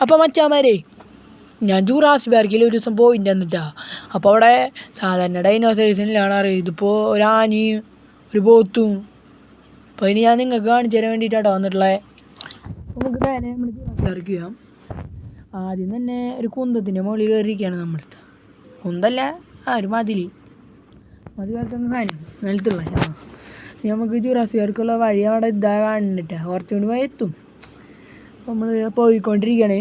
അപ്പോൾ മച്ചാമാരേ ഞാൻ ജൂറാസ് ബാർക്കിൽ ഒരു ദിവസം പോയിന്റെ എന്നിട്ടാ അപ്പോൾ അവിടെ സാധാരണ ഡൈനോസേഴ്സിനിലാണ് അറിയുക. ഇതിപ്പോൾ ഒരു ആനയും ഒരു പോത്തും. അപ്പോൾ ഇനി ഞാൻ നിങ്ങൾക്ക് കാണിച്ചു തരാൻ വേണ്ടിയിട്ടാണ് വന്നിട്ടുള്ളത് നമുക്ക് നേരെ ആദ്യം തന്നെ ഒരു കുന്തത്തിന്റെ മുകളിൽ കയറിയിരിക്കുകയാണ് നമ്മൾ കുന്തല്ല ആ ഒരു മതിൽ മതി പോലത്തെ സാധനം നിലത്തുള്ള നമുക്ക് ജൂറാസ് ബാർക്കുള്ള വഴി അവിടെ ഇതാ കാണിട്ടാ കുറച്ചുകൂടി പോയി എത്തും നമ്മൾ പോയിക്കൊണ്ടിരിക്കുകയാണ്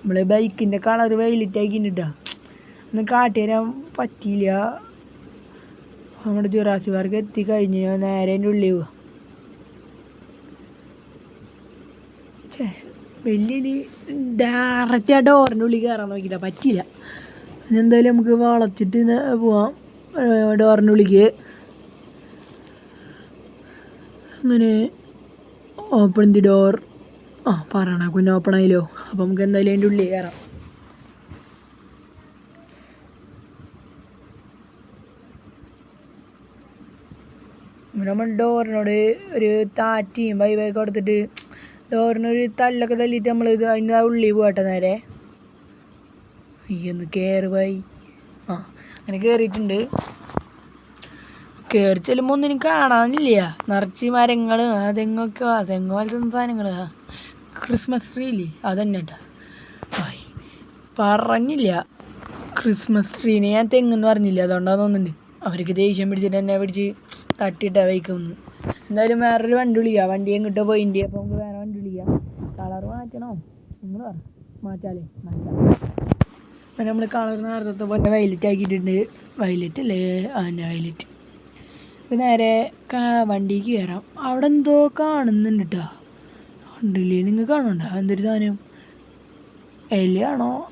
നമ്മൾ ബൈക്കിന്റെ കളർ വൈലറ്റ് ആക്കിയിട്ടാ ഒന്ന് കാട്ടി തരാൻ പറ്റിയില്ല. നമ്മുടെ ജുറാസി പാർക്ക് എത്തിക്കഴിഞ്ഞ് ഞാൻ നേരെ എന്റെ ഉള്ളിൽ പോവാ. വലിയ ഡയറക്റ്റ് ആ ഡോറിന്റെ ഉള്ളിൽ കയറാൻ നോക്കിയില്ല പറ്റിയില്ല. എന്തായാലും നമുക്ക് വളച്ചിട്ട് പോവാം. ഡോറിന്റെ ഉള്ളിക്ക്. അങ്ങനെ ഓപ്പൺ ദി ഡോർ ആ പറയണ കുഞ്ഞ ഓപ്പൺ ആയില്ലോ? അപ്പം നമുക്ക് എന്തായാലും അതിന്റെ ഉള്ളിൽ കയറാം. നമ്മൾ ഡോറിനോട് ഒരു താറ്റിയും ബൈ ബൈ കൊടുത്തിട്ട് ഡോറിനൊരു തല്ലൊക്കെ തല്ലിയിട്ട് നമ്മൾ ഇത് അതിന്റെ ആ ഉള്ളിൽ പോകട്ടെ നേരെ. അയ്യൊന്ന് കയറി ബൈ ആ അങ്ങനെ കയറിയിട്ടുണ്ട് കയറി ചെല്ലുമ്പോൾ ഒന്നും എനിക്ക് കാണാനില്ല. നിറച്ച് മരങ്ങൾ തെങ്ങൊക്കെ തെങ്ങ് പോലത്തെ സാധനങ്ങൾ ക്രിസ്മസ് ട്രീ ഇല്ലേ അതന്നെ കേട്ടാ പറഞ്ഞില്ല. ക്രിസ്മസ് ട്രീനെ ഞാൻ തെങ്ങെന്ന് പറഞ്ഞില്ല. അതുകൊണ്ടാന്ന് തോന്നുന്നുണ്ട്. അവർക്ക് ദേഷ്യം പിടിച്ചിട്ട് എന്നെ പിടിച്ച് തട്ടിയിട്ടാ വയ്ക്കുന്നു. എന്തായാലും വേറൊരു വണ്ടി വിളിക്കാം. വണ്ടി എങ്ങോട്ടോ പോയിന്റെ അപ്പോൾ നമുക്ക് വേറെ വണ്ടി വിളിക്കാം. കളർ മാറ്റണോ? നിങ്ങൾ പറ. മാറ്റാലേ. മാറ്റാം. നമ്മൾ കളർ നേരത്തെ പോലെ വയലറ്റ് ആക്കിയിട്ടുണ്ട്. വയലറ്റ് അല്ലേ? അതിന്റെ വയലറ്റ് നേരെ വണ്ടിക്ക് കയറാം അവിടെ എന്തോ കാണുന്നുണ്ട് കേട്ടോ കണ്ടില്ലേ? നിങ്ങൾ കാണണ്ട എന്തൊരു സാധനം? എലിയാണോ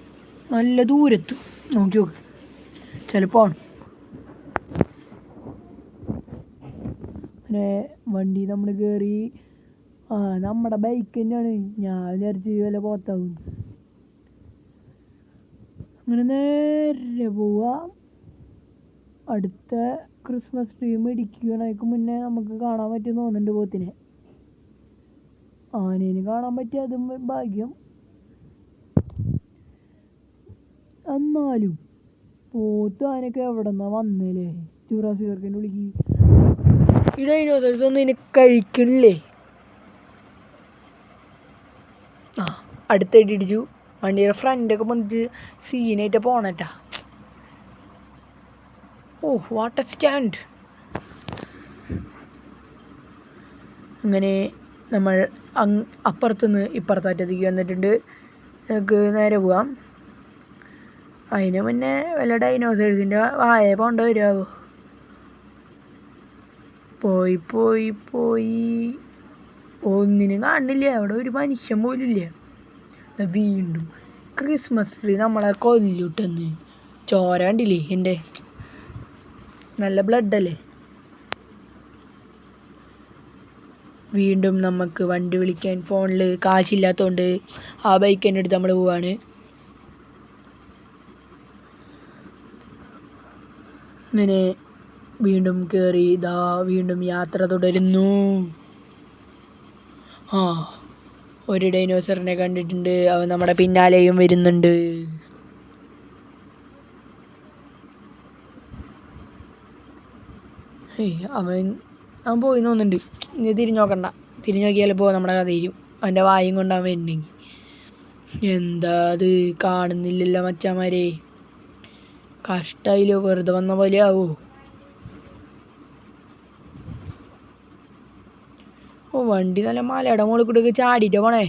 നല്ല ദൂരത്ത്. നോക്കി നോക്ക്. ചിലപ്പോൾ ആണ്. വണ്ടി നമ്മൾ കയറി ആ നമ്മുടെ ബൈക്ക് തന്നെയാണ്. ഞാൻ വിചാരിച്ച് വല്ല പോത്താവും. അങ്ങനെ നേരെ പോവാ. അടുത്ത ക്രിസ്മസ് ട്രീ മേടിക്കുകയാണെങ്കിൽ മുന്നേ നമുക്ക് കാണാൻ പറ്റുമെന്ന് തോന്നുന്നുണ്ട് പോത്തിനെ. ആനേനെ കാണാൻ പറ്റിയ അതും ഭാഗ്യം. എന്നാലും പോത്ത് ആനയൊക്കെ എവിടെ നിന്നാ വന്നല്ലേ ചൂറാസി ചേർക്കന്റെ വിളിക്ക്. ഈ ഡൈനോസേഴ്സ് കഴിക്കണില്ലേ ആ അടുത്തായിട്ട് ഇടിച്ചു വണ്ടിയുടെ ഫ്രണ്ടൊക്കെ വന്നിട്ട് സീനായിട്ട് പോണട്ടാ. ഓ വാട്ടർ സ്റ്റാൻഡ് അങ്ങനെ നമ്മൾ അങ് അപ്പുറത്തുനിന്ന് ഇപ്പുറത്തറ്റത്തേക്ക് വന്നിട്ടുണ്ട്. നമുക്ക് നേരെ പോവാം. അതിന് മുന്നേ വല്ല ഡൈനോസേഴ്സിന്റെ വായ പോണ്ട വരുമോ പോയി പോയി പോയി. ഒന്നിനും കാണില്ല. അവിടെ ഒരു മനുഷ്യൻ പോലും ഇല്ല. വീണ്ടും ക്രിസ്മസ് ട്രീ നമ്മളെ കൊല്ലൂട്ടെന്ന് ചോര കണ്ടില്ലേ എന്റെ? നല്ല ബ്ലഡ് വീണ്ടും നമുക്ക് വണ്ടി വിളിക്കാൻ ഫോണിൽ കാശില്ലാത്തതുകൊണ്ട് ആ ബൈക്ക് തന്നെ എടുത്ത് നമ്മൾ പോവാണ്. അങ്ങനെ വീണ്ടും കയറി ഇതാ വീണ്ടും യാത്ര തുടരുന്നു. ആ ഒരു ഡൈനോസറിനെ കണ്ടിട്ടുണ്ട്. അവൻ നമ്മുടെ പിന്നാലെയും വരുന്നുണ്ട്. അവൻ അവൻ പോയി തോന്നുന്നുണ്ട്. ഇനി തിരിഞ്ഞു നോക്കണ്ട. തിരിഞ്ഞു നോക്കിയാൽ ഇപ്പോൾ നമ്മുടെ കഥ തീരും. അവന്റെ വായും കൊണ്ട് വരുന്നെങ്കിൽ എന്താ അത്? കാണുന്നില്ലല്ലോ മച്ചാമാരെ കഷ്ടായില്ലോ വെറുതെ വന്ന പോലെ ആവോ? ഓ വണ്ടി നല്ല മലയുടെ മുകളിൽ കൂടെ ഒക്കെ ചാടിയിട്ട് പോണേ.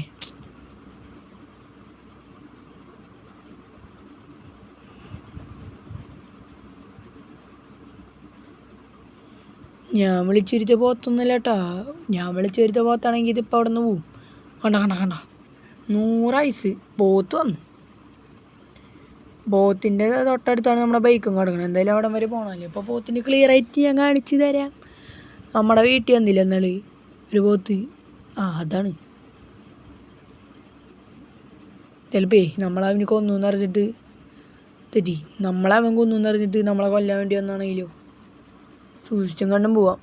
ഞാൻ വിളിച്ചുരുത്ത പോത്തൊന്നുമില്ല കേട്ടാ ഞാൻ വിളിച്ചുരുത്ത പോത്താണെങ്കിൽ ഇതിപ്പോൾ അവിടെ നിന്ന് പോവും. കണ്ട കണ്ട കണ്ട. നൂറൈസ് പോത്ത് വന്ന്. പോത്തിന്റെ തൊട്ടടുത്താണ് നമ്മുടെ ബൈക്കും കിടക്കുന്നത് എന്തായാലും അവിടെ വരെ പോകണമല്ലോ അപ്പോൾ പോത്തിന് ക്ലിയർ ആയിട്ട് ഞാൻ കാണിച്ചു തരാം. നമ്മുടെ വീട്ടിൽ വന്നില്ല എന്നാൽ ഒരു പോത്ത്. ആ അതാണ്. ചിലപ്പേ നമ്മളവന് കൊന്നു എന്നറിഞ്ഞിട്ട് തെറ്റി. നമ്മളവൻ കൊന്നു എന്നറിഞ്ഞിട്ട് നമ്മളെ കൊല്ലാൻ വേണ്ടി വന്നാണെങ്കിലോ? സൂക്ഷിച്ചും കണ്ടും പോവാം.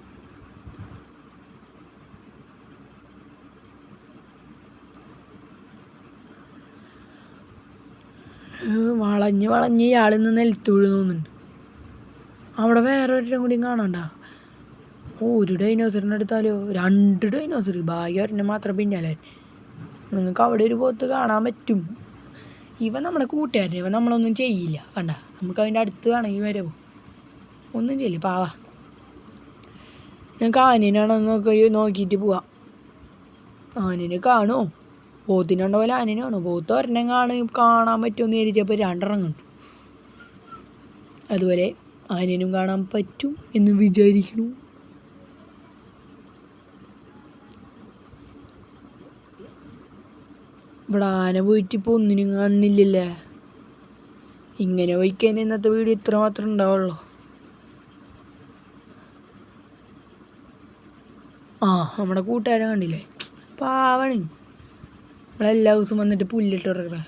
വളഞ്ഞ് വളഞ്ഞ് ഇയാളിൽ നിന്ന് നിലത്ത് വീഴുന്നുണ്ട് അവിടെ വേറെ ഒരെണ്ണം കൂടിയും കാണണ്ട ഒരു ഡൈനോസറിന്റെ അടുത്താലോ രണ്ട് ഡൈനോസർ ഭാഗ്യ ഒരെണ്ണം മാത്രം പിന്നാലെ. നിങ്ങൾക്ക് അവിടെ ഒരു പോത്ത് കാണാൻ പറ്റും. ഇവ നമ്മുടെ കൂട്ടുകാരൻ. ഇവ നമ്മളൊന്നും ചെയ്യില്ല. കണ്ട? നമുക്ക് അതിന്റെ അടുത്ത് വേണമെങ്കിൽ വരുമോ ഒന്നും ചെയ്യില്ല. പാവാ ഞങ്ങൾക്ക് ആനേനാണോ നോക്കി നോക്കിയിട്ട് പോവാം. ആനിനെ കാണുമോ പോത്തിനുണ്ട പോലെ ആനിനെ കാണും പോത്ത് ഒരെണ്ണം കാണും കാണാൻ പറ്റുമെന്ന് വിചാരിച്ചപ്പോൾ രണ്ടെണ്ണം കണ്ടു. അതുപോലെ ആനിനും കാണാൻ പറ്റും എന്ന് വിചാരിക്കുന്നു. ഇവിടെ ആന പോയിട്ട് ഇപ്പോൾ ഒന്നിനും കാണുന്നില്ലല്ലേ? ഇങ്ങനെ പോയിക്കഴിഞ്ഞാൽ ഇന്നത്തെ വീഡിയോ ഇത്ര മാത്രമേ ഉണ്ടാവുള്ളൂ. ആ നമ്മുടെ കൂട്ടുകാരെ കണ്ടില്ലേ? പാവണി. എല്ലാ ദിവസവും വന്നിട്ട് പുല്ലിട്ട് കിടക്കണ.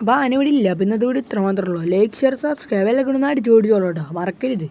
അപ്പോൾ ആന ഇവിടെ ഇല്ല. അപ്പോൾ ഇന്നത്തെ ഇത്ര മാത്രമേ ഉള്ളൂ. ലൈക്ക് ഷെയർ സബ്സ്ക്രൈബ് എല്ലാം കൊണ്ടൊന്ന് അടിച്ചു ഓടിച്ചോളൂ കേട്ടോ. മറക്കരുത്.